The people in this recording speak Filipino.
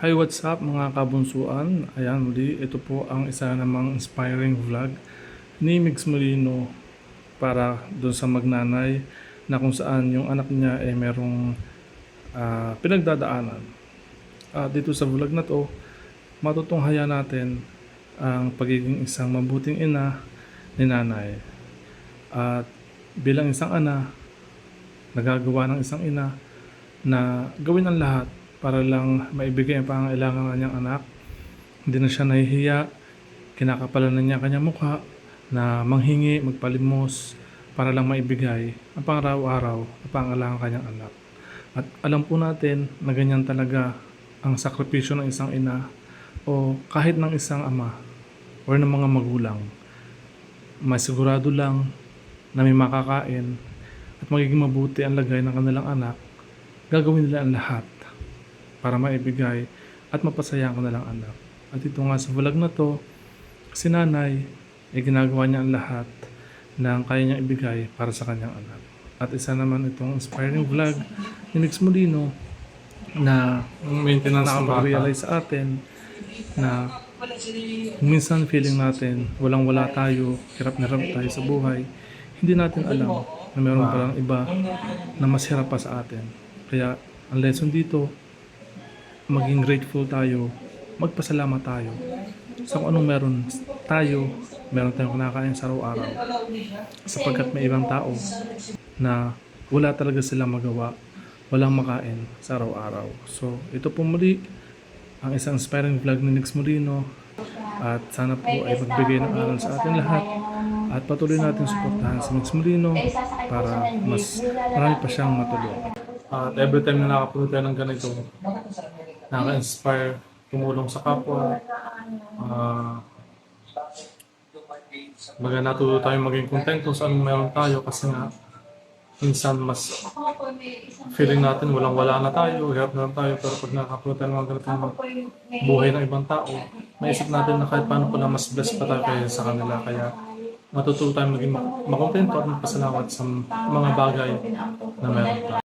Hi, what's up mga kabunsuan? Ayan, muli, ito po ang isa namang inspiring vlog ni Mix Molino para doon sa magnanay na kung saan yung anak niya ay merong ah, pinagdadaanan. At dito sa vlog na to, matutunghayan natin ang pagiging isang mabuting ina ni nanay. At bilang isang ana, nagagawa ng isang ina na gawin ang lahat para lang maibigay ang pangangailangan ng kanyang anak. Hindi na siya nahihiya, kinakapalan na niya ang kanyang mukha na manghingi, magpalimos para lang maibigay ang pangaraw-araw na pangangailangan ng kanyang anak. At alam po natin na ganyan talaga ang sakripisyo ng isang ina o kahit ng isang ama o ng mga magulang. Masigurado lang na may makakain at magiging mabuti ang lagay ng kanilang anak, gagawin nila ang lahat para maibigay at mapasaya ang kanilang anak. At ito nga sa vlog na to, si nanay ay ginagawa niya ang lahat ng kaya niyang ibigay para sa kanyang anak. At isa naman itong inspiring vlog ni Nix Molino na maintenance nakapag-realize sa atin na minsan feeling natin walang wala tayo, hirap na hirap tayo sa buhay, hindi natin alam na meron palang iba na mas hirap pa sa atin. Kaya ang lesson dito, maging grateful tayo, magpasalamat tayo sa kung anong meron tayo, meron tayong kinakain sa araw-araw. Sapagkat may ibang tao na wala talaga silang magawa, walang makain sa araw-araw. So, ito po muli ang isang inspiring vlog ni Nix Molino at sana po ay magbigay ng aral sa atin lahat at patuloy natin suportahan si Nix Molino para mas marami pa siyang matulungan. At every time na nakapunod tayo ng ganito, nakaka-inspire, tumulong sa kapwa. Ah, baga natuto tayo maging kontento sa anong meron tayo kasi nga minsan mas feeling natin walang wala na tayo, hirap na lang tayo pero pag nakakapunod tayo ng mga ganitong buhay ng ibang tao, maisip natin na kahit paano pala mas blessed pa tayo kaya sa kanila kaya matututo tayo maging mak- makontento at magpasalamat sa mga bagay na meron tayo.